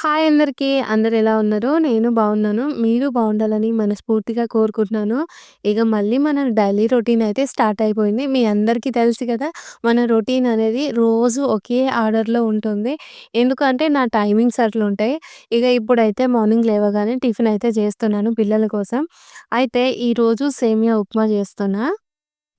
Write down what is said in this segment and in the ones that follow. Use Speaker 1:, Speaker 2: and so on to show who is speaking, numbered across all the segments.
Speaker 1: Hi అందరికీ. అందరు ఎలా ఉన్నారు? నేను బాగున్నాను. మీరు బాగుండాలని మనస్ఫూర్తిగా కోరుకుంటున్నాను. ఇక మళ్ళీ మన డైలీ రొటీన్ అయితే స్టార్ట్ అయిపోయింది. మీ అందరికీ తెలుసు కదా! మన రొటీన్ అనేది రోజు ఒకే ఆర్డర్‌లో ఉంటుంది. ఎందుకంటే నా టైమింగ్స్ అట్లుంటాయి. ఇక ఇప్పుడైతే మార్నింగ్ లేవగానే టిఫిన్ అయితే చేస్తున్నాను పిల్లల కోసం. అయితే ఈరోజు సేమియా ఉప్మా చేస్తున్నా.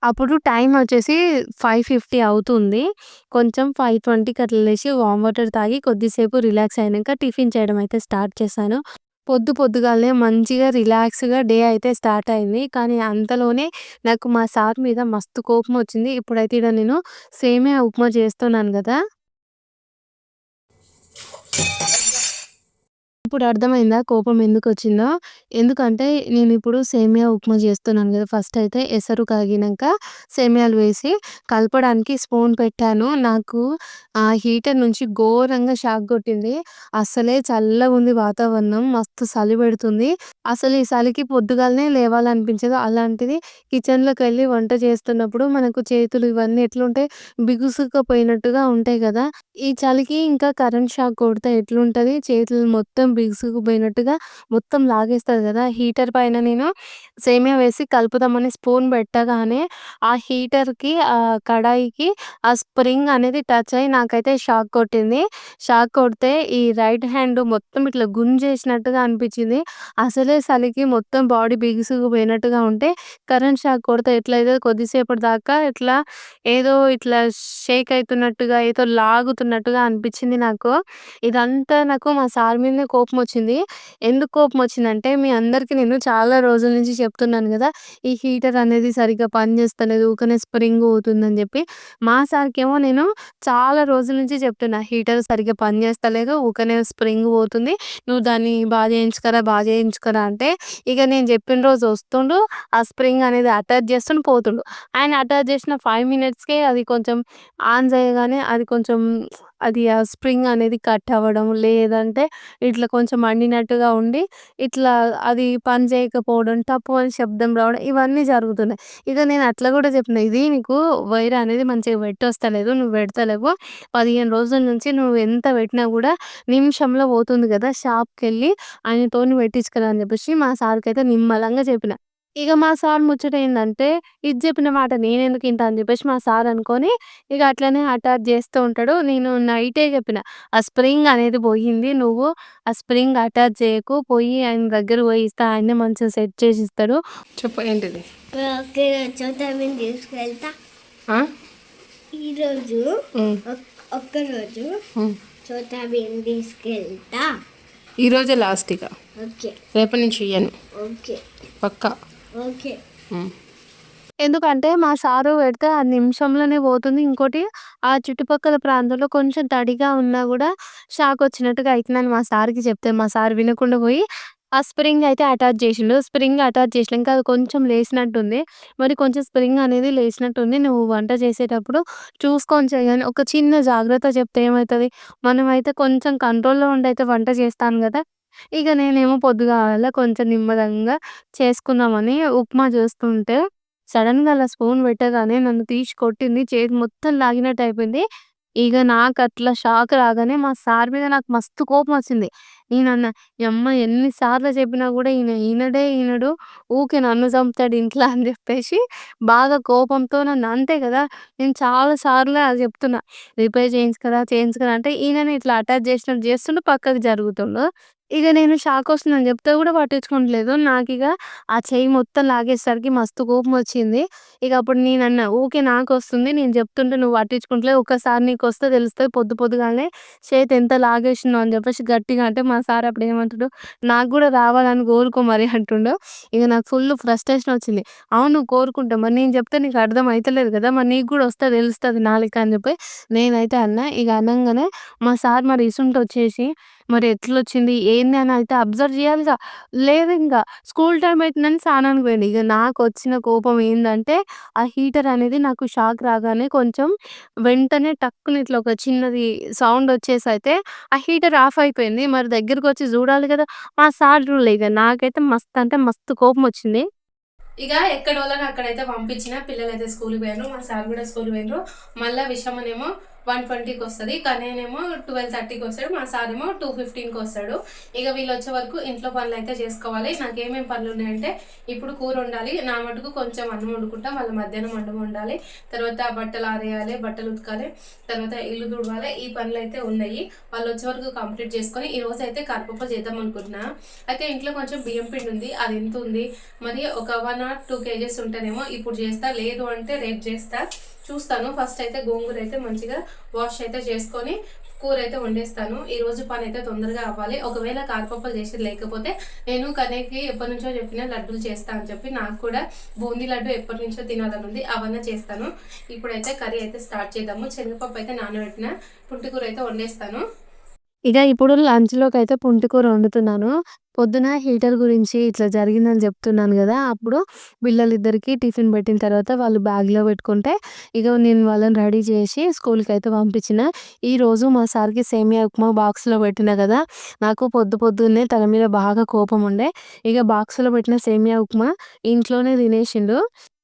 Speaker 1: అప్పుడు టైం వచ్చేసి 5:50 అవుతుంది. కొంచెం 5:20కి అట్లా లేచి వామ్ వాటర్ తాగి కొద్దిసేపు రిలాక్స్ అయినాక టిఫిన్ చేయడం అయితే స్టార్ట్ చేశాను. పొద్దు పొద్దుగాలనే మంచిగా రిలాక్స్‌గా డే అయితే స్టార్ట్ అయింది. కానీ అంతలోనే నాకు మా సార్ మీద మస్తు కోపం వచ్చింది. ఇప్పుడైతే ఈడ నేను సేమే ఉప్మా చేస్తున్నాను కదా ఇప్పుడు అర్థమైందా కోపం ఎందుకు వచ్చిందో ఎందుకంటే నేను ఇప్పుడు సేమియా ఉప్మా చేస్తున్నాను కదా ఫస్ట్ అయితే ఎసరు కాగినాక సేమియాలు వేసి కలపడానికి స్పూన్ పెట్టాను. నాకు ఆ హీటర్ నుంచి ఘోరంగా షాక్ కొట్టింది. అస్సలే చల్లగుంది వాతావరణం. మస్తు చలి పెడుతుంది. అసలు ఈ చలికి పొద్దుగాలనే లేవాలనిపించదు. అలాంటిది కిచెన్లోకి వెళ్ళి వంట చేస్తున్నప్పుడు మనకు చేతులు ఇవన్నీ ఎట్లుంటాయి బిగుసుకుపోయినట్టుగా ఉంటాయి కదా ఈ చలికి ఇంకా కరెంట్ షాక్ కొడితే ఎట్లుంటుంది చేతులు మొత్తం బిగుసుకుపోయినట్టుగా మొత్తం లాగేస్తుంది కదా హీటర్ పైన నేను సేమియా వేసి కలుపుదామని స్పూన్ పెట్టగానే ఆ హీటర్‌కి ఆ కడాయికి ఆ స్ప్రింగ్ అనేది టచ్ అయ్యి నాకైతే షాక్ కొట్టింది. షాక్ కొడితే ఈ రైట్ హ్యాండ్ మొత్తం ఇట్లా గుంజేసినట్టుగా అనిపించింది. అసలే చలికి మొత్తం బాడీ బిగుసుకుపోయినట్టుగా ఉంటే కరెంట్ షాక్ కొడితే ఎట్లయితే కొద్దిసేపటి దాకా ఇట్లా ఏదో ఇట్లా షేక్ అవుతున్నట్టుగా ఏదో లాగుతున్నట్టుగా అనిపించింది నాకు. ఇదంతా నాకు మా సార్ మీదనే కోపం వచ్చింది ఎందుకు కోపం వచ్చిందంటే మీ అందరికీ నేను చాలా రోజుల నుంచి చెప్తున్నాను కదా ఈ హీటర్ అనేది సరిగ్గా పనిచేస్తలేదు. ఊకనే స్ప్రింగ్ పోతుందని చెప్పి మా సార్‌కేమో నేను చాలా రోజుల నుంచి చెప్తున్నా. హీటర్ సరిగ్గా పనిచేస్తలేదు. ఊకనే స్ప్రింగ్ పోతుంది. నువ్వు దాన్ని బాగా చేయించుకరా, బాగా చేయించుకరా అంటే ఇక నేను చెప్పిన రోజు వస్తుండు. ఆ స్ప్రింగ్ అనేది అటాచ్ చేస్తుండు, పోతుండు. ఆయన అటాచ్ చేసిన ఫైవ్ మినిట్స్‌కే అది కొంచెం ఆన్ చేయగానే అది కొంచెం అది ఆ స్ప్రింగ్ అనేది కట్ అవ్వడం, లేదంటే ఇట్లా కొంచెం మండినట్టుగా ఉండి, ఇట్లా అది పని చేయకపోవడం, టప్పు అని శబ్దం రావడం ఇవన్నీ జరుగుతున్నాయి. ఇక నేను అట్లా కూడా చెప్పిన. ఇది నీకు వైర్ అనేది మంచిగా పెట్టొస్తలేదు. నువ్వు పెడతలేవు. 15 రోజుల నుంచి నువ్వు ఎంత పెట్టినా కూడా నిమిషంలో పోతుంది కదా షాప్కి వెళ్ళి ఆయనతోని పెట్టించుకురా అని చెప్పేసి మా సార్కి అయితే నిమ్మలంగా చెప్పిన. ఇక మా సార్ ముచ్చట ఏందంటే, ఇది చెప్పిన మాట నేనెందుకు ఇంటా అని చెప్పేసి మా సార్ అనుకోని ఇక అట్లనే అటాచ్ చేస్తూ ఉంటాడు. నేను నైటే చెప్పిన. ఆ స్ప్రింగ్ అనేది పోయింది. నువ్వు ఆ స్ప్రింగ్ అటాచ్ చేయకు. పోయి ఆయన దగ్గరకు పోయి ఇస్తే ఆయనే మంచిగా సెట్ చేసి ఇస్తాడు.
Speaker 2: చెప్పు ఏంటిది
Speaker 3: తీసుకెళ్తా? ఈరోజు ఒక్కరోజు. చోటా తీసుకెళ్తా
Speaker 2: ఈరోజే లాస్ట్ ఇక
Speaker 3: ఓకే
Speaker 2: రేపటి నుంచి ఇయ్యను
Speaker 3: ఓకే
Speaker 2: పక్కా
Speaker 3: ఓకే.
Speaker 1: ఎందుకంటే మా సారు పెడితే ఆ నిమిషంలోనే పోతుంది. ఇంకోటి ఆ చుట్టుపక్కల ప్రాంతంలో కొంచెం తడిగా ఉన్నా గూడా షాక్ వచ్చినట్టుగా అయితుందని మా సార్‌కి చెప్తే మా సార్ వినకుండా పోయి ఆ స్ప్రింగ్ అయితే అటాచ్ చేసిండు. స్ప్రింగ్ అటాచ్ చేసినంక అది కొంచెం లేసినట్టుంది. మరి కొంచెం స్ప్రింగ్ అనేది లేసినట్టుంది. నువ్వు వంట చేసేటప్పుడు చూసుకొని చెయ్యని ఒక చిన్న జాగ్రత్త చెప్తే ఏమైతది? మనమైతే కొంచెం కంట్రోల్‌లో ఉండైతే వంట చేస్తాను గదా! ఇక నేనేమో పొద్దుగాల కొంచెం నిమ్మలంగా చేసుకుందామని ఉప్మా చేస్తుంటే సడన్‌గా అలా స్పూన్ పెట్టగానే నన్ను తీసి కొట్టింది. చేతి మొత్తం లాగినట్టు అయిపోయింది. ఇగ నాకట్లా షాక్ రాగానే మా సార్ మీద నాకు మస్తు కోపం వచ్చింది నేనన్నా, "యమ్మ ఎన్ని సార్లు చెప్పినా కూడా ఈయన ఇనడే ఇనడు. ఊకే నన్ను చంపుతాడు ఇంట్ల" అని చెప్పేసి బాగా కోపంతో నన్ను అంతే కదా నేను చాలా సార్లు అది చెప్తున్నా. "రిపేర్ చేయించుకరా, చేయించుకరా" అంటే ఈయననే ఇట్లా అటాచ్ చేసినట్టు చేస్తుండు. పక్కకి జరుగుతుండు. ఇక నేను షాక్ వస్తుందని చెప్తే కూడా పట్టించుకోవట్లేదు నాకు ఇక ఆ చెయ్యి మొత్తం లాగేసరికి మస్తు కోపం వచ్చింది ఇక అప్పుడు నేనన్నా, "ఊకే నాకొస్తుంది. నేను చెప్తుంటే నువ్వు పట్టించుకుంటలేవు. ఒక్కసారి వస్తే తెలుస్తుంది పొద్దు పొద్దుగానే చేతి ఎంత లాగేసిందో అని చెప్పేసి గట్టిగా అంటే మా సార్ అప్పుడు ఏమంటుండు, "నాకు కూడా రావాలని కోరుకో మరి" అంటుండు. ఇక నాకు ఫుల్ ఫ్రస్ట్రేషన్ వచ్చింది. అవును నువ్వు కోరుకుంటా. మరి నేను చెప్తే నీకు అర్థం అవుతలేదు కదా మరి నీకు కూడా వస్తే తెలుస్తుంది నా అని చెప్పి నేనైతే అన్నా. ఇక అనగానే మా సార్ మరి ఇసుంటొచ్చేసి మరి ఎట్లొచ్చింది? ఏంది? అని అయితే అబ్జర్వ్ చేయాలిగా. ఇంకా స్కూల్ టైమ్ అయితుందని స్నానానికి పోయిండు. నాకు నాకొచ్చిన కోపం ఏందంటే, ఆ హీటర్ అనేది నాకు షాక్ రాగానే కొంచెం వెంటనే టక్కున ఇట్లా ఒక చిన్నది సౌండ్ వచ్చేసి అయితే ఆ హీటర్ ఆఫ్ అయిపోయింది. మరి దగ్గరకొచ్చి చూడాలి కదా మా సార్ చూడలే ఇక నాకైతే మస్త్ అంటే మస్తు కోపమొచ్చింది.
Speaker 2: ఇక ఎక్కడోళ్ళని అక్కడైతే పంపించిన పిల్లలైతే స్కూల్కి పోయారు మా సార్ కూడా స్కూల్కి పోయినారు మళ్ళీ విషమనేమో
Speaker 1: వన్ ట్వంటీకి వస్తుంది. కానీ నేనేమో ట్వెల్వ్ థర్టీకి వస్తాడు మా సార్ ఏమో టూ ఫిఫ్టీన్కి వస్తాడు. ఇక వీళ్ళు వచ్చే వరకు ఇంట్లో పనులు అయితే చేసుకోవాలి. నాకు ఏమేమి పనులు ఉన్నాయంటే ఇప్పుడు కూర ఉండాలి నా మటుకు కొంచెం అన్నం వండుకుంటా. మళ్ళీ మధ్యాహ్నం అన్నం వండాలి. తర్వాత బట్టలు ఆరేయాలి బట్టలు ఉతకాలి. తర్వాత ఇల్లు తుడవాలి. ఈ పనులు అయితే ఉన్నాయి. వాళ్ళు వచ్చే వరకు కంప్లీట్ చేసుకొని ఈ రోజు అయితే కరపప్ప చేద్దాం అనుకుంటున్నా. అయితే ఇంట్లో కొంచెం బియ్యం పిండి ఉంది. అది ఎంత ఉంది? మరి ఒక వన్ ఆర్ టూ కేజెస్ ఉంటేనేమో ఇప్పుడు చేస్తా. లేదు అంటే రేపు చేస్తా. చూస్తాను. ఫస్ట్ అయితే గోంగూర అయితే మంచిగా వాష్ అయితే చేసుకొని కూర అయితే వండేస్తాను. ఈ రోజు పని అయితే తొందరగా అవ్వాలి. ఒకవేళ కారపప్పలు చేసేది లేకపోతే నేను కనేకి ఎప్పటి నుంచో చెప్పిన లడ్డూలు చేస్తా అని చెప్పి నాకు కూడా బూందీ లడ్డు ఎప్పటి నుంచో తినాలని ఉంది అవన్నీ చేస్తాను. ఇప్పుడైతే కర్రీ అయితే స్టార్ట్ చేద్దాము. శనగపప్పు అయితే నానబెట్టిన పుంటికూర అయితే వండేస్తాను.
Speaker 4: ఇక ఇప్పుడు లంచ్‌లోకి అయితే పుంటికూర వండుతున్నాను. పొద్దున హీటర్ గురించి ఇట్లా జరిగిందని చెప్తున్నాను కదా అప్పుడు పిల్లలిద్దరికీ టిఫిన్ పెట్టిన తర్వాత వాళ్ళు బ్యాగ్‌లో పెట్టుకుంటే, ఇక నేను వాళ్ళని రెడీ చేసి స్కూల్కి అయితే పంపించిన. ఈరోజు మా సార్‌కి సేమియా ఉప్మా బాక్స్‌లో పెట్టిన కదా నాకు పొద్దు పొద్దున్నే తన మీద బాగా కోపం ఉండే. ఇక బాక్స్‌లో పెట్టిన సేమియా ఉప్మా ఇంట్లోనే తినేసిండు.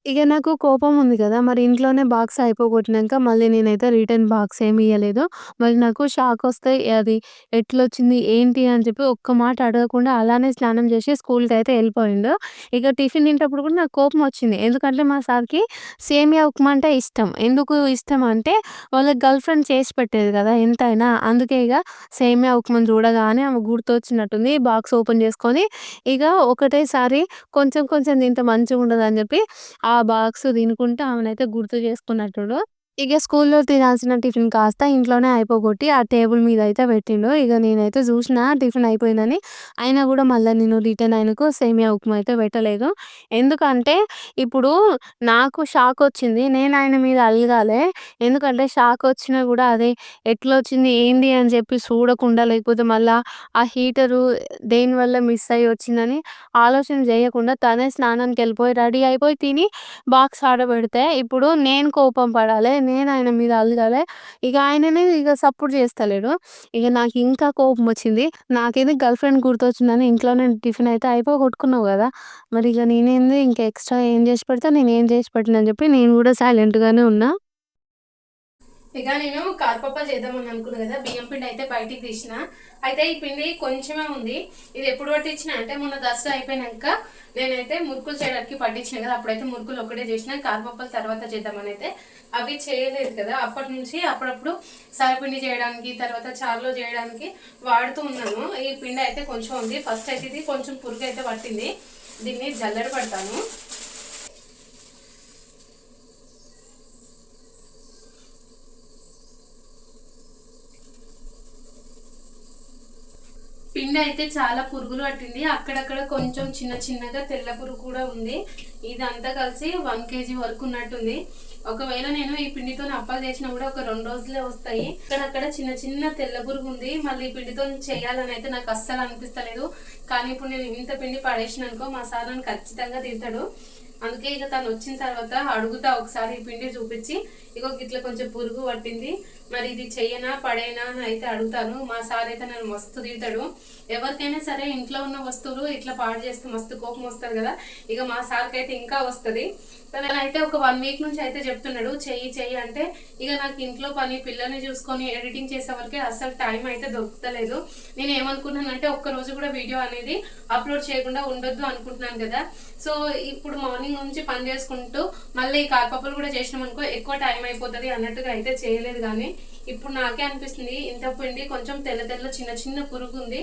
Speaker 4: ఇక నాకు కోపం ఉంది కదా మరి ఇంట్లోనే బాక్స్ అయిపోగొట్టినంక మళ్ళీ నేనైతే రిటర్న్ బాక్స్ ఏమి ఇయ్యలేదు. మళ్ళీ నాకు షాక్ వస్తే అది ఎట్లొచ్చింది, ఏంటి అని చెప్పి ఒక్క మాట అడగకుండా అలానే స్నానం చేసి స్కూల్కి అయితే వెళ్ళిపోయిండు ఇక టిఫిన్ తింటప్పుడు కూడా నాకు కోపం వచ్చింది. ఎందుకంటే మా సార్‌కి సేమియా ఉప్మా అంటే ఇష్టం. ఎందుకు ఇష్టం అంటే వాళ్ళ గర్ల్ ఫ్రెండ్ చేసి పెట్టేది కదా! ఎంతైనా. అందుకే ఇక సేమియా ఉప్మాని చూడగానే ఆమె గుర్తొచ్చినట్టుంది. బాక్స్ ఓపెన్ చేసుకొని ఇక ఒకటేసారి కొంచెం కొంచెం తింటే మంచిగుండదని చెప్పి ఆ బాక్స్ తినుకుంటూ ఆమెనైతే గుర్తు చేసుకున్నట్టుడు. ఇక స్కూల్‌లో తినాల్సిన టిఫిన్ కాస్త ఇంట్లోనే అయిపోగొట్టి ఆ టేబుల్ మీద అయితే పెట్టిండు. ఇక నేనైతే చూసిన టిఫిన్ అయిపోయిందని. అయినా కూడా మళ్ళీ నేను రిటర్న్ ఆయనకు సేమియా ఉప్మా అయితే పెట్టలేదు. ఎందుకంటే ఇప్పుడు నాకు షాక్ వచ్చింది నేను ఆయన మీద అలగాలే. ఎందుకంటే షాక్ వచ్చినా కూడా అదే ఎట్లొచ్చింది, ఏంది అని చెప్పి చూడకుండా లేకపోతే మళ్ళీ ఆ హీటరు దేనివల్ల మిస్ అయ్యి వచ్చిందని ఆలోచన చేయకుండా తనే స్నానానికి వెళ్ళిపోయి రెడీ అయిపోయి తిని బాక్స్ ఆడబెడితే ఇప్పుడు నేను కోపం పడాలి నేను ఆయన మీద అలగాలే. ఇక ఆయననే ఇక సపోర్ట్ చేస్తలేడు. ఇక నాకు ఇంకా కోపం వచ్చింది. నాకేంది గర్ల్ ఫ్రెండ్ గుర్తొచ్చిందని ఇంట్లోనే టిఫిన్ అయితే అయిపోటుకున్నావు కదా మరి ఇక నేనేంది ఇంకా ఎక్స్‌ట్రా ఏం చేసి నేను ఏం చేసి పెట్టను అని చెప్పి నేను కూడా సైలెంట్‌గానే ఉన్నా.
Speaker 1: ఇక నేను కారపప్పలు చేద్దామని అనుకున్నా కదా బియ్యం పిండి అయితే బయటికి తీసిన. అయితే ఈ పిండి కొంచెమే ఉంది. ఇది ఎప్పుడు పట్టించిన అంటే మొన్న దసరా అయిపోయినాక నేనైతే మురుకులు చేయడానికి పట్టించిన కదా అప్పుడైతే మురుకులు ఒకటే చేసిన. కారపప్పలు తర్వాత చేద్దామని అయితే అవి చేయలేదు కదా. అప్పటి నుంచి అప్పుడప్పుడు సరపిండి చేయడానికి తర్వాత చారులో చేయడానికి వాడుతూ ఉన్నాను. ఈ పిండి అయితే కొంచెం ఉంది. ఫస్ట్ అయితే ఇది కొంచెం పురుగు అయితే పట్టింది. దీన్ని జల్లడ పడతాను. పిండి అయితే చాలా పురుగులు పట్టింది. అక్కడక్కడ కొంచెం చిన్న చిన్నగా తెల్ల పురుగు కూడా ఉంది. ఇదంతా కలిసి వన్ కేజీ వరకు ఉన్నట్టుంది. ఒకవేళ నేను ఈ పిండితో అప్పాలు చేసినా కూడా ఒక రెండు రోజులే వస్తాయి. అక్కడక్కడ చిన్న చిన్న తెల్ల పురుగు ఉంది. మళ్ళీ ఈ పిండితో చేయాలని అయితే నాకు అస్సలు అనిపిస్తలేదు. కానీ ఇప్పుడు నేను ఇంత పిండి పడేసిన అనుకో మా సార్ నన్ను ఖచ్చితంగా తింటాడు అందుకే ఇక తను వచ్చిన తర్వాత అడుగుతా ఒకసారి ఈ పిండి చూపించి ఇగో ఇట్లా కొంచెం పురుగు పట్టింది. మరి ఇది చెయ్యనా పడేనా అని అయితే అడుగుతాను. మా సార్ అయితే నన్ను మస్తు తిడతాడు. ఎవరికైనా సరే ఇంట్లో ఉన్న వస్తువులు ఇట్లా పాడు చేస్తే మస్తు కోపం వస్తుంది కదా. ఇక మా సార్కి అయితే ఇంకా వస్తుంది. తను అయితే ఒక వన్ వీక్ నుంచి అయితే చెప్తున్నాడు చెయ్యి చెయ్యి అంటే ఇక నాకు ఇంట్లో పని పిల్లల్ని చూసుకొని ఎడిటింగ్ చేసే వరకే అసలు టైం అయితే దొరుకుతలేదు. నేను ఏమనుకున్నానంటే ఒక్క రోజు కూడా వీడియో అనేది అప్లోడ్ చేయకుండా ఉండొద్దు అనుకుంటున్నాను కదా. సో ఇప్పుడు మార్నింగ్ నుంచి పని చేసుకుంటూ మళ్ళీ ఈ కాకపలు కూడా చేసినాం అనుకో ఎక్కువ టైం అయిపోతుంది అన్నట్టుగా అయితే చేయలేదు కానీ ఇప్పుడు నాకే అనిపిస్తుంది ఇంత పిండి కొంచెం తెల్ల తెల్ల చిన్న చిన్న పురుగు ఉంది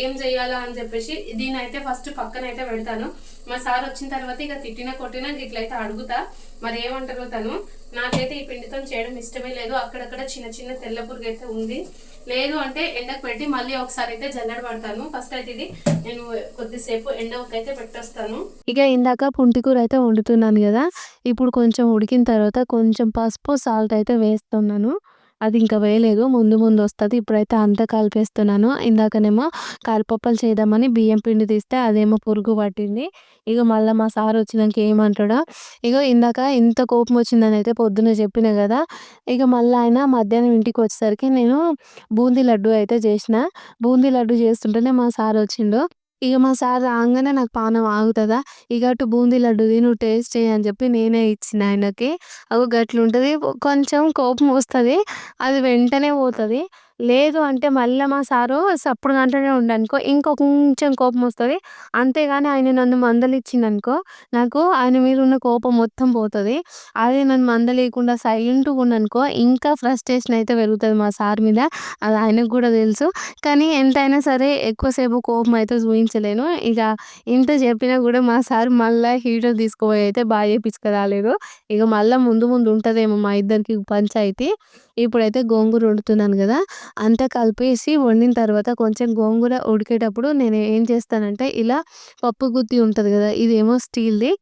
Speaker 1: ఏం చేయాలా అని చెప్పేసి దీని అయితే ఫస్ట్ పక్కన అయితే పెడతాను. మా సార్ వచ్చిన తర్వాత ఇక తిట్టిన కొట్టిన ఇట్లయితే అడుగుతా మరి ఏమంటారో తను. నాకైతే ఈ పిండితో చేయడం ఇష్టమే లేదు అక్కడక్కడ చిన్న చిన్న తెల్ల పురుగు అయితే ఉంది. లేదు అంటే ఎండకు పెట్టి మళ్ళీ ఒకసారి అయితే జల్లడ పడతాను. ఫస్ట్ అయితే ఇది నేను కొద్దిసేపు ఎండకైతే పెట్టేస్తాను.
Speaker 4: ఇక ఇందాక పుంటికూర అయితే వండుతున్నాను కదా ఇప్పుడు కొంచెం ఉడికిన తర్వాత కొంచెం పసుపు, సాల్ట్ అయితే వేస్తున్నాను. అది ఇంకా వేయలేదు. ముందు ముందు వస్తుంది ఇప్పుడైతే అంతా కలిపేస్తున్నాను. ఇందాకనేమో కారిపప్పలు చేద్దామని బియ్యం పిండి తీస్తే అదేమో పురుగు పట్టింది. ఇక మళ్ళా మా సార్ వచ్చినాక ఏమంటాడో ఇగో ఇందాక ఇంత కోపం వచ్చిందని అయితే పొద్దున్న చెప్పిన కదా ఇగ మళ్ళీ ఆయన మధ్యాహ్నం ఇంటికి వచ్చేసరికి నేను బూందీ లడ్డు అయితే చేసిన. బూందీ లడ్డు చేస్తుంటేనే మా సార్ వచ్చిండు.
Speaker 1: ఇక మా సార్ రాగానే నాకు పానం ఆగుతుందా ఇక అటు బూందీ లడ్డు తిను టేస్ట్ చేయని అని చెప్పి నేనే ఇచ్చిన ఆయనకి. అగో గట్లుంటది. కొంచెం కోపం వస్తుంది అది వెంటనే పోతుంది లేదు అంటే మళ్ళీ మా సారు సప్పుడు కంటూనే ఉండనుకో ఇంకో కొంచెం కోపం వస్తుంది అంతేగాని ఆయన నన్ను మందలిచ్చిండనుకో నాకు ఆయన మీద ఉన్న కోపం మొత్తం పోతుంది అదే నన్ను మందలియకుండా సైలెంట్‌గా ఉన్నాననుకో ఇంకా ఫ్రస్ట్రేషన్ అయితే పెరుగుతుంది మా సార్ మీద. అది ఆయనకు కూడా తెలుసు. కానీ ఎంతైనా సరే ఎక్కువసేపు కోపం అయితే చూపించలేను ఇక ఇంత చెప్పినా కూడా మా సార్ మళ్ళీ హీటర్ తీసుకుపోయి అయితే బాగా చేపించుక రాలేదు. ఇక మళ్ళీ ముందు ముందు ఉంటుందేమో మా ఇద్దరికి పంచాయితీ. ఇప్పుడైతే గోంగూర వండుతున్నాను కదా అంతా కలిపేసి వండిన తర్వాత కొంచెం గోంగూర ఉడికేటప్పుడు నేను ఏం చేస్తానంటే ఇలా పప్పు గుత్తి ఉంటుంది కదా ఇదేమో స్టీల్‌ది.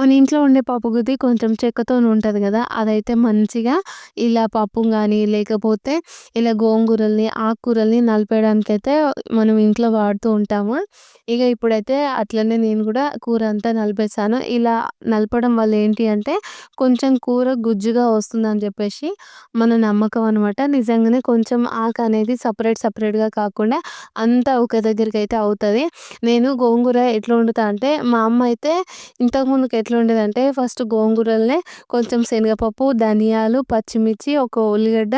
Speaker 1: మన ఇంట్లో ఉండే పప్పు గుద్ది కొంచెం చెక్కతో ఉంటుంది కదా అదైతే మంచిగా ఇలా పప్పు కానీ లేకపోతే ఇలా గోంగూరల్ని, ఆకుకూరల్ని నలిపేయడానికైతే మనం ఇంట్లో వాడుతూ ఉంటాము. ఇక ఇప్పుడైతే అట్లనే నేను కూడా కూర అంతా నలిపేసాను. ఇలా నలపడం వల్ల ఏంటి అంటే కొంచెం కూర గుజ్జుగా వస్తుందని చెప్పేసి మన నమ్మకం అనమాట. నిజంగానే కొంచెం ఆకు అనేది సపరేట్ సపరేట్గా కాకుండా అంతా ఒక దగ్గరికి అయితే అవుతుంది నేను గోంగూర ఎట్లా వండుతా అంటే మా అమ్మ అయితే ఇంతకుముందుకు ఎట్లా ఎట్లా ఉండేదంటే ఫస్ట్ గోంగూరల్నే కొంచెం శనగపప్పు, ధనియాలు, పచ్చిమిర్చి, ఒక ఉల్లిగడ్డ,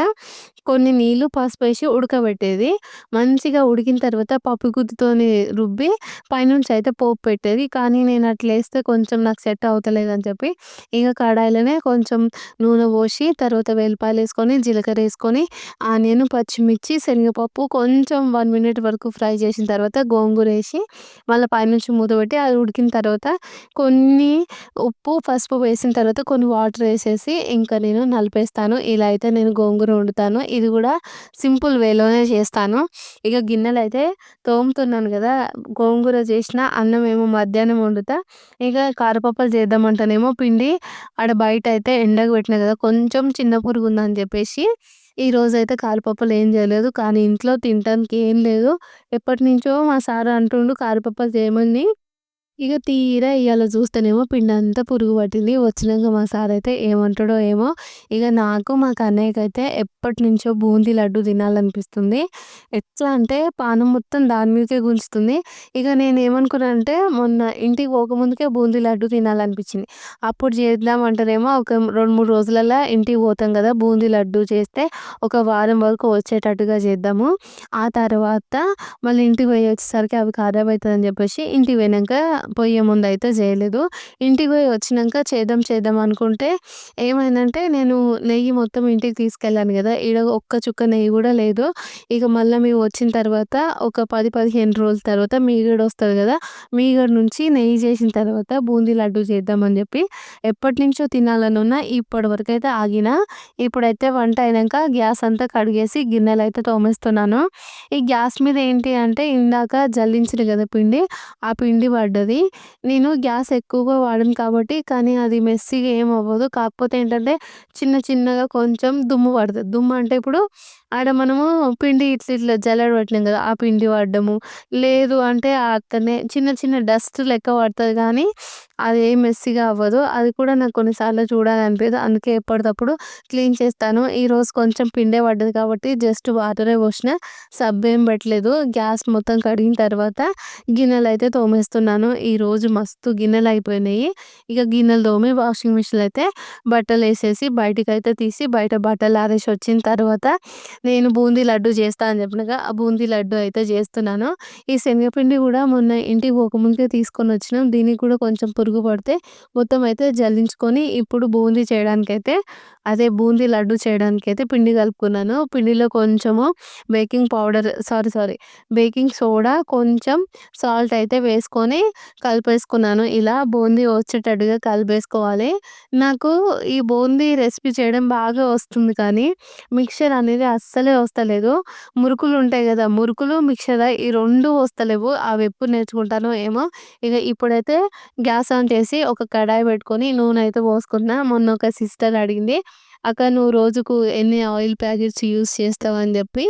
Speaker 1: కొన్ని నీళ్ళు పసుపు వేసి ఉడకబెట్టేది. మంచిగా ఉడికిన తర్వాత పప్పు గుత్తితోని రుబ్బి పైనుంచి అయితే పోపు పెట్టేది. కానీ నేను అట్లా వేస్తే కొంచెం నాకు సెట్ అవుతలేదని చెప్పి ఇక కడాయిలోనే కొంచెం నూనె పోసి తర్వాత వెల్లిపాయలేసుకొని, జీలకర్ర వేసుకొని ఆనియన్, పచ్చిమిర్చి, శనగపప్పు కొంచెం వన్ మినిట్ వరకు ఫ్రై చేసిన తర్వాత గోంగూర వేసి మళ్ళీ పైనుంచి మూత పెట్టి అది ఉడికిన తర్వాత కొన్ని ఉప్పు, పసుపు వేసిన తర్వాత కొన్ని వాటర్ వేసేసి ఇంకా నేను నలిపేస్తాను. ఇలా అయితే నేను గోంగూర వండుతాను. ఇది కూడా సింపుల్ వేలోనే చేస్తాను. ఇక గిన్నెలు అయితే తోముతున్నాను కదా గోంగూర చేసిన అన్నమేమో మధ్యాహ్నం వండుతా. ఇక కారపప్పులు చేద్దామంటేనేమో పిండి ఆడ బయట అయితే ఎండకు పెట్టిన కదా కొంచెం చిన్న పురుగు ఉందని చెప్పేసి ఈరోజైతే కారపప్పలు ఏం చేయలేదు. కానీ ఇంట్లో తినడానికి ఏం లేదు. ఎప్పటినుంచో మా సార్ అంటుండు కారపప్పలు చేయమని. ఇక తీరా ఇవాళ చూస్తేనేమో పిండంతా పురుగు పట్టింది. వచ్చినాక మా సార్ అయితే ఏమంటాడో ఏమో! ఇక నాకు, మా కన్నయ్యకైతే ఎప్పటినుంచో బూందీ లడ్డు తినాలనిపిస్తుంది. ఎట్లా అంటే పానం మొత్తం దాని మీదకే గుంజుతుంది. ఇక నేను ఏమనుకున్నానంటే మొన్న ఇంటికి పోకముందుకే బూందీ లడ్డు తినాలనిపించింది. అప్పుడు చేద్దాం అంటారేమో ఒక రెండు మూడు రోజులలో ఇంటికి పోతాం కదా బూందీ లడ్డు చేస్తే ఒక వారం వరకు వచ్చేటట్టుగా చేద్దాము. ఆ తర్వాత మళ్ళీ ఇంటికి పోయి వచ్చేసరికి అవి ఖరాబ్ అవుతుందని చెప్పేసి ఇంటికి పోయినాక పోయే ముందయితే చేయలేదు. ఇంటికి పోయి వచ్చినాక చేద్దాం చేద్దాం అనుకుంటే ఏమైందంటే నేను నెయ్యి మొత్తం ఇంటికి తీసుకెళ్ళాను కదా ఈడ ఒక్క చుక్క నెయ్యి కూడా లేదు. ఇక మళ్ళీ మేము వచ్చిన తర్వాత ఒక 10, 15 రోజుల తర్వాత మీగడ వస్తుంది కదా మీగడ నుంచి నెయ్యి చేసిన తర్వాత బూందీ లడ్డు చేద్దామని చెప్పి ఎప్పటినుంచో తినాలని ఉన్నా ఇప్పటి వరకైతే ఆగిన. ఇప్పుడైతే వంట అయినాక గ్యాస్ అంతా కడిగేసి అయితే తోమేస్తున్నాను. ఈ గ్యాస్ మీద ఏంటి అంటే ఇందాక జల్లించిన కదా పిండి, ఆ పిండి పడ్డది. నేను గ్యాస్ ఎక్కువగా వాడను కాబట్టి కానీ అది మెస్సీగా ఏం అవ్వదు. కాకపోతే ఏంటంటే చిన్న చిన్నగా కొంచెం దుమ్ము పడుతుంది దుమ్ము అంటే ఇప్పుడు ఆడ మనము పిండి ఇట్లా ఇట్లా జల్లెడ పట్టినాం కదా ఆ పిండి పడ్డము. లేదు అంటే అక్కడనే చిన్న చిన్న డస్ట్ లెక్క పడతుంది కానీ అది ఏం మెస్సీగా అవ్వదు. అది కూడా నాకు కొన్నిసార్లు చూడాలనిపించదు అందుకే ఎప్పటికప్పుడు క్లీన్ చేస్తాను. ఈరోజు కొంచెం పిండే పడ్డది కాబట్టి జస్ట్ వాటరే పోసిన. ఏం పెట్టలేదు. గ్యాస్ మొత్తం కడిగిన తర్వాత గిన్నెలు అయితే తోమేస్తున్నాను. ఈరోజు మస్తు గిన్నెలు అయిపోయినాయి ఇక గిన్నెలు తోమి వాషింగ్ మిషన్‌లో అయితే బట్టలు వేసేసి బయటకు అయితే తీసి బయట బట్టలు ఆరేసి వచ్చిన తర్వాత నేను బూందీ లడ్డు చేస్తా అని చెప్పినాగా ఆ బూందీ లడ్డు అయితే చేస్తున్నాను. ఈ శనగపిండి కూడా మొన్న ఇంటికి పోకముందుకే తీసుకొనొచ్చినాం. దీనికి కూడా కొంచెం పురుగు పడితే మొత్తం అయితే జల్లించుకొని ఇప్పుడు బూందీ చేయడానికైతే అదే బూందీ లడ్డు చేయడానికైతే పిండి కలుపుకున్నాను. పిండిలో కొంచెము baking powder sorry sorry baking soda, కొంచెం సాల్ట్ అయితే వేసుకొని కలిపేసుకున్నాను. ఇలా బూందీ వచ్చేటట్టుగా కలిపేసుకోవాలి. నాకు ఈ బూందీ రెసిపీ చేయడం బాగా వస్తుంది కానీ మిక్చర్ అనేది అస్సలు వస్తలేదు. మురుకులు ఉంటాయి కదా మురుకులు, మిక్సర్ ఈ రెండు వస్తలేవు. అవి ఎప్పుడు నేర్చుకుంటానో ఏమో! ఇక ఇప్పుడైతే గ్యాస్ ఆన్ చేసి ఒక కడాయి పెట్టుకొని నూనె అయితే పోసుకున్నా. మొన్న ఒక సిస్టర్ అడిగింది. అక్క నువ్వు రోజుకు ఎన్ని ఆయిల్ ప్యాకెట్స్ యూజ్ చేస్తావు అని చెప్పి.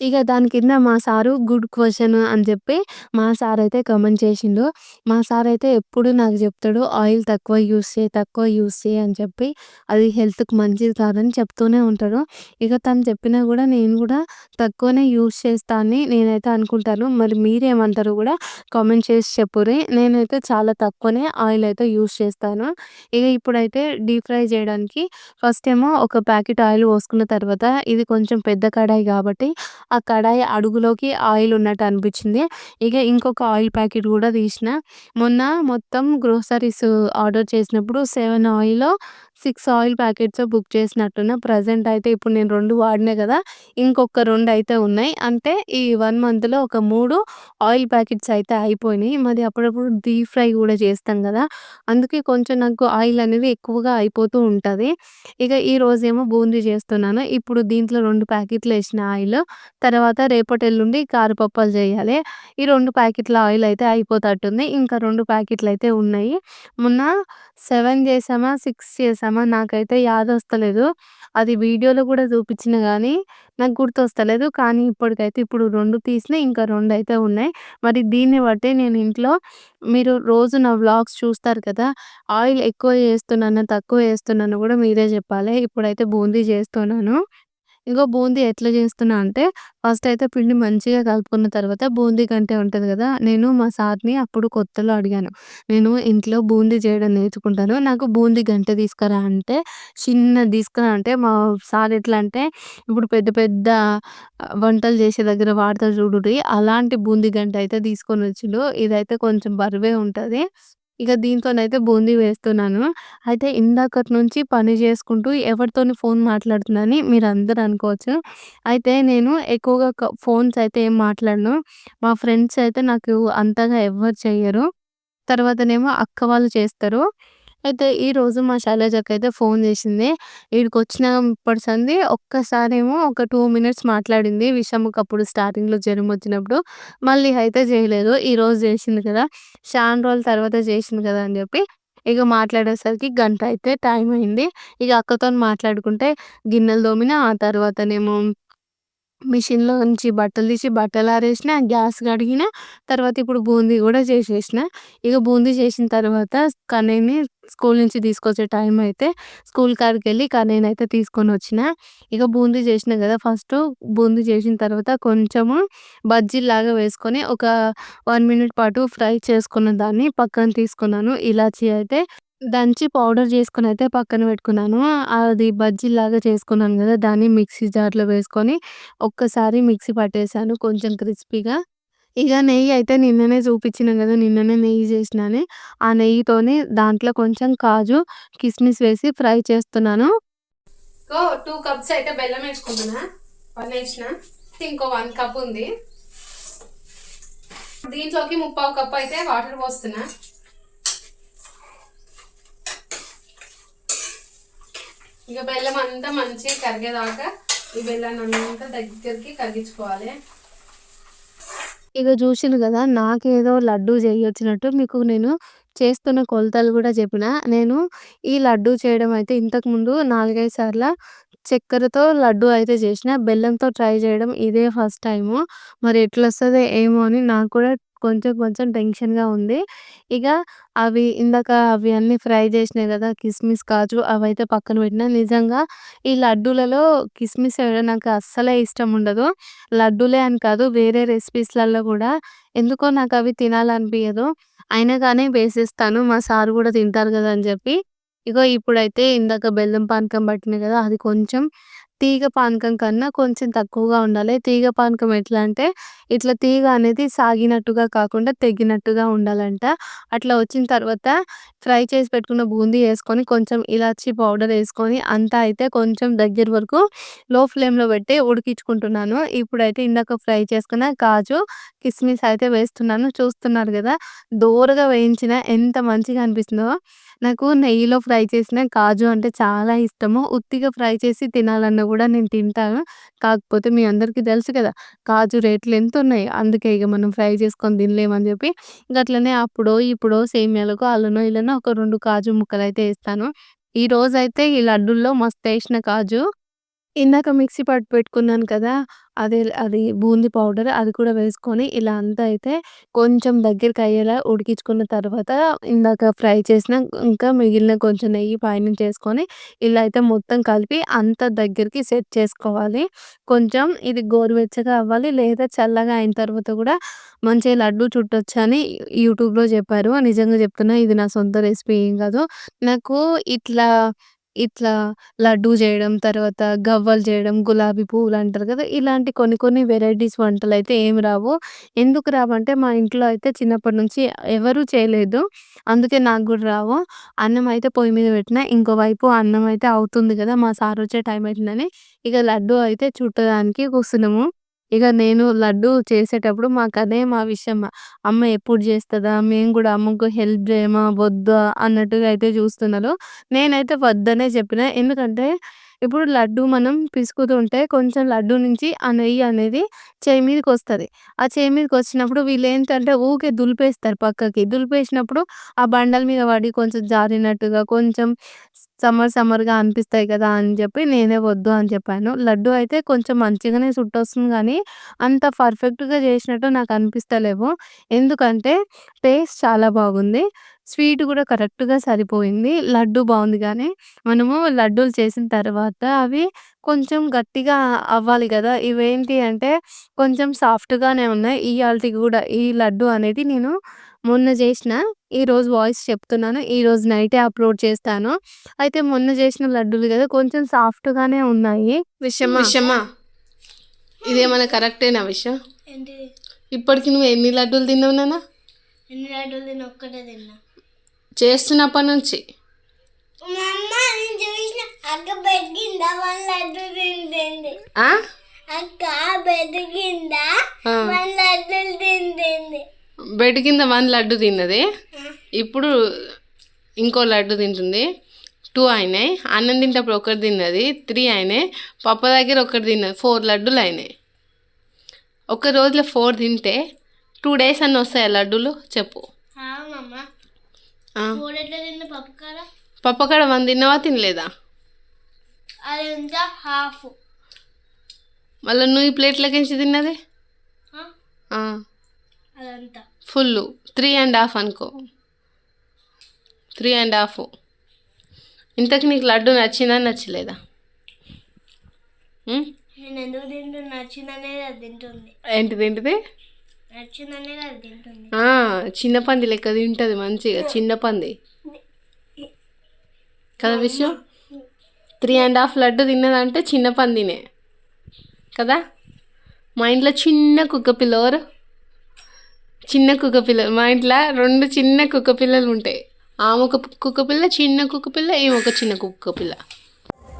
Speaker 1: ఇక దాని కింద మా సారు గుడ్ క్వశ్చన్ అని చెప్పి మా సార్ అయితే కామెంట్ చేసిండు. మా సార్ అయితే ఎప్పుడు నాకు చెప్తాడు ఆయిల్ తక్కువ యూస్ చేయి, తక్కువ యూజ్ చేయి అని చెప్పి అది హెల్త్‌కి మంచిది కాదని చెప్తూనే ఉంటాడు. ఇక తను చెప్పినా కూడా నేను కూడా తక్కువనే యూస్ చేస్తా అని నేనైతే అనుకుంటాను. మరి మీరేమంటారు కూడా కామెంట్ చేసి చెప్పుర్రి. నేనైతే చాలా తక్కువనే ఆయిల్ అయితే యూజ్ చేస్తాను. ఇక ఇప్పుడైతే డీప్ ఫ్రై చేయడానికి ఫస్ట్ ఏమో ఒక ప్యాకెట్ ఆయిల్ పోసుకున్న తర్వాత ఇది కొంచెం పెద్ద కడాయి కాబట్టి ఆ కడాయి అడుగులోకి ఆయిల్ ఉన్నట్టు అనిపించింది. ఇక ఇంకొక ఆయిల్ ప్యాకెట్ కూడా తీసిన. మొన్న మొత్తం గ్రోసరీస్ ఆర్డర్ చేసినప్పుడు seven oil six oil packets book చేసినట్టున్నా. Present అయితే ఇప్పుడు నేను రెండు వాడినా కదా! ఇంకొక రెండు అయితే ఉన్నాయి. అంటే ఈ వన్ మంత్‌లో ఒక మూడు ఆయిల్ ప్యాకెట్స్ అయితే అయిపోయినాయి. మరి అప్పుడప్పుడు డీప్ ఫ్రై కూడా చేస్తాం కదా! అందుకే కొంచెం నాకు ఆయిల్ అనేది ఎక్కువగా అయిపోతూ ఉంటుంది ఇక ఈరోజేమో బూందీ చేస్తున్నాను. ఇప్పుడు దీంట్లో రెండు ప్యాకెట్లు వేసిన ఆయిల్. తర్వాత రేపటి ఎల్లుండి కారపప్పులు చేయాలి. ఈ రెండు ప్యాకెట్ల ఆయిల్ అయితే అయిపోతట్టుంది. ఇంకా రెండు ప్యాకెట్లు అయితే ఉన్నాయి. మొన్న సెవెన్ చేసామా సిక్స్ చేసామా నాకైతే యాదొస్తలేదు. అది వీడియోలో కూడా చూపించిన కానీ నాకు గుర్తొస్తలేదు. కానీ ఇప్పటికైతే ఇప్పుడు రెండు తీసినా ఇంకా రెండు అయితే ఉన్నాయి. మరి దీన్ని బట్టి నేను ఇంట్లో మీరు రోజు నా వ్లాగ్స్ చూస్తారు కదా! ఆయిల్ ఎక్కువ చేస్తున్నానా, తక్కువ చేస్తున్నాను కూడా మీరే చెప్పాలి. ఇప్పుడైతే బూందీ చేస్తున్నాను. ఇంకో బూందీ ఎట్లా చేస్తున్నా అంటే ఫస్ట్ అయితే పిండి మంచిగా కలుపుకున్న తర్వాత బూందీ కంటే ఉంటుంది కదా! నేను మా సార్‌ని అప్పుడు కొత్తలో అడిగాను. నేను ఇంట్లో బూందీ చేయడం నేర్చుకుంటాను. నాకు బూందీ గంటె తీసుకురా అంటే చిన్న తీసుకురా అంటే మా సార్ ఎట్లా అంటే ఇప్పుడు పెద్ద పెద్ద వంటలు చేసే దగ్గర వాడతారు చూడుర్రి అలాంటి బూందీ గంటె అయితే తీసుకొని వచ్చిండు ఇదైతే కొంచెం బరువే ఉంటుంది ఇక దీంతోనైతే బూందీ వేస్తున్నాను. అయితే ఇందాకటి నుంచి పని చేసుకుంటూ ఎవరితోని ఫోన్ మాట్లాడుతుందని మీరు మీరందరూ అనుకోవచ్చు. అయితే నేను ఎక్కువగా ఫోన్స్ అయితే ఏం మాట్లాడను. మా ఫ్రెండ్స్ అయితే నాకు అంతగా ఎవరు చెయ్యరు. తర్వాతనేమో అక్క వాళ్ళు చేస్తారు. అయితే ఈరోజు మా శైలజక్కయితే ఫోన్ చేసింది. ఈడికొచ్చినప్పటి సంది ఒక్కసారేమో ఒక 2 మినిట్స్ మాట్లాడింది. విషముకప్పుడు స్టార్టింగ్‌లో జ్వరం వచ్చినప్పుడు. మళ్ళీ అయితే చేయలేదు. ఈరోజు చేసింది కదా! శానా రోజుల తర్వాత చేసింది కదా! అని చెప్పి ఇక మాట్లాడేసరికి గంట అయితే టైం అయింది. ఇక అక్కతోని మాట్లాడుకుంటే గిన్నెలు తోమిన, ఆ తర్వాతనేమో మిషన్‌లో నుంచి బట్టలు తీసి బట్టలు ఆరేసిన, గ్యాస్ కడిగిన, తర్వాత ఇప్పుడు బూందీ కూడా చేసేసిన. ఇక బూందీ చేసిన తర్వాత కన్నయ్యని స్కూల్ నుంచి తీసుకొచ్చే టైం అయితే స్కూల్ కాడికి వెళ్ళి కణయిన అయితే తీసుకొని వచ్చిన ఇక బూందీ చేసినా కదా! ఫస్ట్ బూందీ చేసిన తర్వాత కొంచెము బజ్జీలాగా వేసుకొని ఒక వన్ మినిట్ పాటు ఫ్రై చేసుకున్న దాన్ని పక్కన తీసుకున్నాను. ఇలాచీ అయితే దంచి పౌడర్ చేసుకొనైతే పక్కన పెట్టుకున్నాను. అది బజ్జీలాగా చేసుకున్నాను కదా! దాన్ని మిక్సీ జార్‌లో వేసుకొని ఒక్కసారి మిక్సీ పట్టేసాను కొంచెం క్రిస్పీగా. ఇక నెయ్యి అయితే నిన్ననే చూపించిన కదా! నిన్ననే నెయ్యి చేసినా అని. ఆ నెయ్యితోని దాంట్లో కొంచెం కాజు, కిస్మిస్ వేసి ఫ్రై చేస్తున్నాను.
Speaker 2: సో 2 కప్స్ అయితే బెల్లం వేసుకుంటున్నా. 1 ఇంకో 1 కప్ ఉంది. దీంట్లోకి ముప్పావు కప్ అయితే వాటర్ పోస్తున్నా. ఇక బెల్లం అంతా మంచిగా కరిగేదాకా ఈ బెల్లాన్ని అంతా దగ్గరికి కరిగించుకోవాలి.
Speaker 1: ఇక చూసిండ్రు కదా! నాకేదో లడ్డూ చేయొచ్చినట్టు మీకు నేను చేస్తున్న కొలతలు కూడా చెప్పిన. నేను ఈ లడ్డూ చేయడం అయితే ఇంతకుముందు 4, 5 సార్ల చక్కెరతో లడ్డూ అయితే చేసిన. బెల్లంతో ట్రై చేయడం ఇదే ఫస్ట్ టైము. మరి ఎట్లొస్తదో ఏమో అని నాకు కూడా కొంచెం కొంచెం టెన్షన్‌గా ఉంది. ఇక అవి ఇందాక అవి అన్నీ ఫ్రై చేసినాయి కదా! కిస్మిస్, కాజు అవైతే పక్కన పెట్టినా. నిజంగా ఈ లడ్డూలలో కిస్మిస్ వేయడం నాకు అస్సలే ఇష్టం ఉండదు. లడ్డూలే అని కాదు వేరే రెసిపీస్‌లలో కూడా ఎందుకో నాకు అవి తినాలనిపియదు. అయినా కానీ వేసేస్తాను. మా సార్ కూడా తింటారు కదా! అని చెప్పి. ఇగో ఇప్పుడైతే ఇందాక బెల్లం పానకం పట్టిన కదా! అది కొంచెం తీగ పానకం కన్నా కొంచెం తక్కువగా ఉండాలి. తీగ పానకం ఎట్లా అంటే ఇట్లా తీగ అనేది సాగినట్టుగా కాకుండా తెగినట్టుగా ఉండాలంట. అట్లా వచ్చిన తర్వాత ఫ్రై చేసి పెట్టుకున్న బూందీ వేసుకొని కొంచెం ఇలాచి పౌడర్ వేసుకొని అంతా అయితే కొంచెం దగ్గర వరకు లో ఫ్లేమ్‌లో పెట్టి ఉడికించుకుంటున్నాను. ఇప్పుడైతే ఇందాక ఫ్రై చేసుకున్న కాజు, కిస్మిస్ అయితే వేస్తున్నాను. చూస్తున్నారు కదా! దోరగా వేయించిన ఎంత మంచిగా అనిపిస్తుందో. నాకు నెయ్యిలో ఫ్రై చేసిన కాజు అంటే చాలా ఇష్టము. ఉత్తిగా ఫ్రై చేసి తినాలన్నా కూడా నేను తింటాను. కాకపోతే మీ అందరికీ తెలుసు కదా! కాజు రేట్లు ఎంత ఎంతున్నాయి. అందుకే ఇక మనం ఫ్రై చేసుకొని తినలేమని చెప్పి అట్లనే అప్పుడో, ఇప్పుడో సేమ్యాలకు అల్లనో, ఇల్లనో ఒక రెండు కాజు ముక్కలైతే అయితే వేస్తాను ఈ లడ్డూల్లో మస్తేసిన కాజు. ఇందాక మిక్సీ పట్టి పెట్టుకున్నాను కదా! అదే అది బూందీ పౌడర్ అది కూడా వేసుకొని ఇలా అంతా అయితే కొంచెం దగ్గరికయ్యేలా ఉడికించుకున్న తర్వాత ఇందాక ఫ్రై చేసిన ఇంకా మిగిలిన కొంచెం నెయ్యి పైనుంచి చేసుకొని ఇలా అయితే మొత్తం కలిపి అంతా దగ్గరికి సెట్ చేసుకోవాలి. కొంచెం ఇది గోరువెచ్చగా అవ్వాలి లేదా చల్లగా అయిన తర్వాత కూడా మంచిగా లడ్డూ చుట్టొచ్చని యూట్యూబ్‌లో చెప్పారు. నిజంగా చెప్తున్నా ఇది నా సొంత రెసిపీ ఏం కాదు. నాకు ఇట్లా ఇట్లా లడ్డూ చేయడం, తర్వాత గవ్వలు చేయడం, గులాబీ పువ్వులు అంటారు కదా! ఇలాంటి కొన్ని కొన్ని వెరైటీస్ వంటలైతే ఏమి రావు. ఎందుకు రావంటే మా ఇంట్లో అయితే చిన్నప్పటి నుంచి ఎవరు చేయలేదు. అందుకే నాకు కూడా రావు. అన్నం అయితే పొయ్యి మీద పెట్టిన. ఇంకోవైపు అన్నం అయితే అవుతుంది కదా! మా సార్ వచ్చే టైం అయితుందని ఇక లడ్డూ అయితే చుట్టడానికి కూర్చున్నాము. ఇక నేను లడ్డు చేసేటప్పుడు మాకదే మా విషయం. అమ్మ ఎప్పుడు చేస్తదా? మేము కూడా అమ్మకు హెల్ప్ చేయమా? వద్దా? అన్నట్టుగా అయితే చూస్తున్నారు. నేనైతే వద్దనే చెప్పిన. ఎందుకంటే ఇప్పుడు లడ్డు మనం పిసుకుతుంటే కొంచెం లడ్డు నుంచి ఆ నెయ్యి అనేది చేయి మీదకి వస్తుంది ఆ చేయి మీదకి వచ్చినప్పుడు వీళ్ళు ఏంటంటే ఊకే దులిపేస్తారు పక్కకి. దులిపేసినప్పుడు ఆ బండల మీద పడి కొంచెం జారినట్టుగా కొంచెం సమ్మర్ సమ్మర్‌గా అనిపిస్తాయి కదా! అని చెప్పి నేనే వద్దు అని చెప్పాను. లడ్డు అయితే కొంచెం మంచిగానే చుట్టొస్తుంది కానీ అంత పర్ఫెక్ట్‌గా చేసినట్టు నాకు అనిపిస్తలేవు. ఎందుకంటే టేస్ట్ చాలా బాగుంది. స్వీట్ కూడా కరెక్ట్‌గా సరిపోయింది. లడ్డూ బావుంది గానీ మనము లడ్డూలు చేసిన తర్వాత అవి కొంచెం గట్టిగా అవ్వాలి కదా! ఇవేంటి అంటే కొంచెం సాఫ్ట్‌గానే ఉన్నాయి. ఇయాల్టికి కూడా ఈ లడ్డూ అనేది నేను మొన్న చేసిన. ఈరోజు వాయిస్ చెప్తున్నాను. ఈరోజు నైటే అప్‌లోడ్ చేస్తాను. అయితే మొన్న చేసిన లడ్డూలు కదా! కొంచెం సాఫ్ట్‌గానే ఉన్నాయి.
Speaker 2: విషమా విషమా ఇదేమన్నా కరెక్టేనా విషయం?
Speaker 3: ఏంటిది?
Speaker 2: ఇప్పటికి నువ్వు ఎన్ని లడ్డూలు తిన్నావు నాన్న?
Speaker 3: ఎన్ని లడ్డూలు తిన్నా ఒక్కటే తిన్నా.
Speaker 2: చేస్తున్నప్పటి నుంచి.
Speaker 3: బెడ్ కింద వన్ లడ్డు
Speaker 2: తిన్నది. ఇప్పుడు ఇంకో లడ్డు తింటుంది. టూ అయినాయి. అన్నం తింటప్పుడు ఒకటి తిన్నది. త్రీ అయినాయి. పప్ప దగ్గర ఒకటి తిన్నది. ఫోర్ లడ్డూలు అయినాయి. ఒక రోజులో ఫోర్ తింటే టూ డేస్ అన్న వస్తాయా లడ్డూలు చెప్పు
Speaker 3: అవునమ్మ
Speaker 2: ఆ.
Speaker 3: ఫోర్ ఎట్లా తింది పప్పు కాడ
Speaker 2: పప్ప కాడ వన్ తిన్నావా తినలేదా
Speaker 3: హాఫ్.
Speaker 2: మళ్ళీ నువ్వు ఈ ప్లేట్లకించి తిన్నది? ఆ.
Speaker 3: అదంతా.
Speaker 2: ఫుల్ త్రీ అండ్ హాఫ్ అనుకో. Three and half. ఇంతకు నీకు లడ్డు నచ్చిందా నచ్చలేదా?
Speaker 3: తింటుంది.
Speaker 2: ఏంటిది ఏంటిది? చిన్న పంది లెక్క తింటుంది మంచిగా చిన్న పంది. కదా విషయం? త్రీ అండ్ హాఫ్ లడ్డు తిన్నదంటే చిన్న పందినే. కదా? మా ఇంట్లో చిన్న కుక్క పిల్ల ఎవరు చిన్న కుక్క పిల్లలు మా ఇంట్లో రెండు చిన్న కుక్క పిల్లలు ఉంటాయి. ఆమె ఒక కుక్క పిల్ల చిన్న కుక్క పిల్ల ఈమె ఒక చిన్న కుక్క పిల్ల.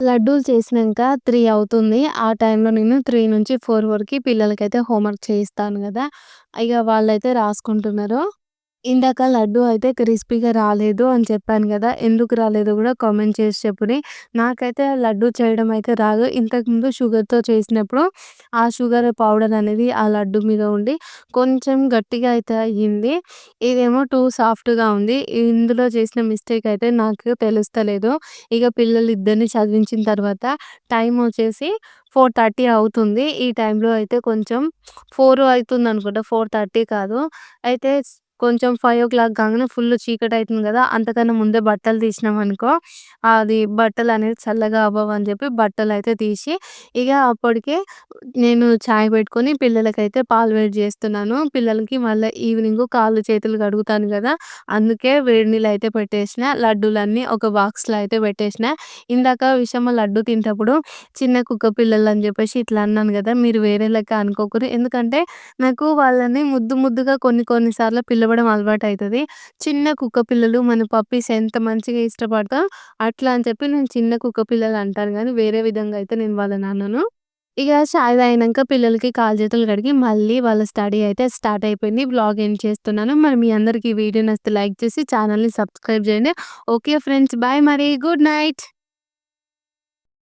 Speaker 1: లడ్డూలు చేసినాక త్రీ అవుతుంది. ఆ టైంలో నేను 3-4 వరకి పిల్లలకైతే హోంవర్క్ చేయిస్తాను కదా ఇక వాళ్ళైతే రాసుకుంటున్నారు. ఇందాక లడ్డూ అయితే క్రిస్పీగా రాలేదు అని చెప్పాను కదా ఎందుకు రాలేదో కూడా కామెంట్ చేసి చెప్పుని నాకైతే లడ్డు చేయడం అయితే రాదు. ఇంతకుముందు షుగర్‌తో చేసినప్పుడు ఆ షుగర్ పౌడర్ అనేది ఆ లడ్డు మీద ఉండి కొంచెం గట్టిగా అయితే అయ్యింది. ఇదేమో టూ సాఫ్ట్‌గా ఉంది. ఇందులో చేసిన మిస్టేక్ అయితే నాకు తెలుస్తలేదు. ఇక పిల్లలు ఇద్దరిని చదివించిన తర్వాత టైం వచ్చేసి 4:30 అవుతుంది. ఈ టైంలో అయితే కొంచెం ఫోర్ అవుతుంది అనుకుంటా ఫోర్ థర్టీ కాదు. అయితే కొంచెం ఫైవ్ ఓ క్లాక్ కాగానే ఫుల్ చీకటి అవుతుంది కదా అంతకన్నా ముందే బట్టలు తీసినాం అనుకో అది బట్టలు అనేది చల్లగా అవ్వవని చెప్పి బట్టలు అయితే తీసి ఇక అప్పటికే నేను చాయ్ పెట్టుకొని పిల్లలకైతే పాలు వేడి చేస్తున్నాను. పిల్లలకి మళ్ళీ ఈవినింగ్ కాళ్ళు చేతులు కడుగుతాను కదా అందుకే వేడి నీళ్ళు అయితే పెట్టేసిన. లడ్డూలన్నీ ఒక బాక్స్‌లో అయితే పెట్టేసిన. ఇందాక విషమ లడ్డు తింటప్పుడు చిన్న కుక్క పిల్లలు అని చెప్పేసి ఇట్లా అన్నాను కదా మీరు వేరే లెక్క అనుకోకూడదు ఎందుకంటే నాకు వాళ్ళని ముద్దు ముద్దుగా కొన్ని కొన్నిసార్లు పిల్లబడి సార్లు అలవాటు అవుతుంది చిన్న కుక్క పిల్లలు మన పప్పీస్ ఎంత మంచిగా ఇష్టపడతా అట్లా అని చెప్పి నేను చిన్న కుక్క పిల్లలు అంటాను కానీ వేరే విధంగా అయితే నేను వాళ్ళని అన్నాను ఇక చాయ్ అయినాక పిల్లలకి కాలు చేతులు కడిగి మళ్ళీ వాళ్ళ స్టడీ అయితే స్టార్ట్ అయిపోయింది. బ్లాగ్ ఎండ్ చేస్తున్నాను. మరి మీ అందరికి వీడియో నచ్చితే లైక్ చేసి ఛానల్ని సబ్స్క్రైబ్ చేయండి. ఓకే ఫ్రెండ్స్ బాయ్ మరి. Good night.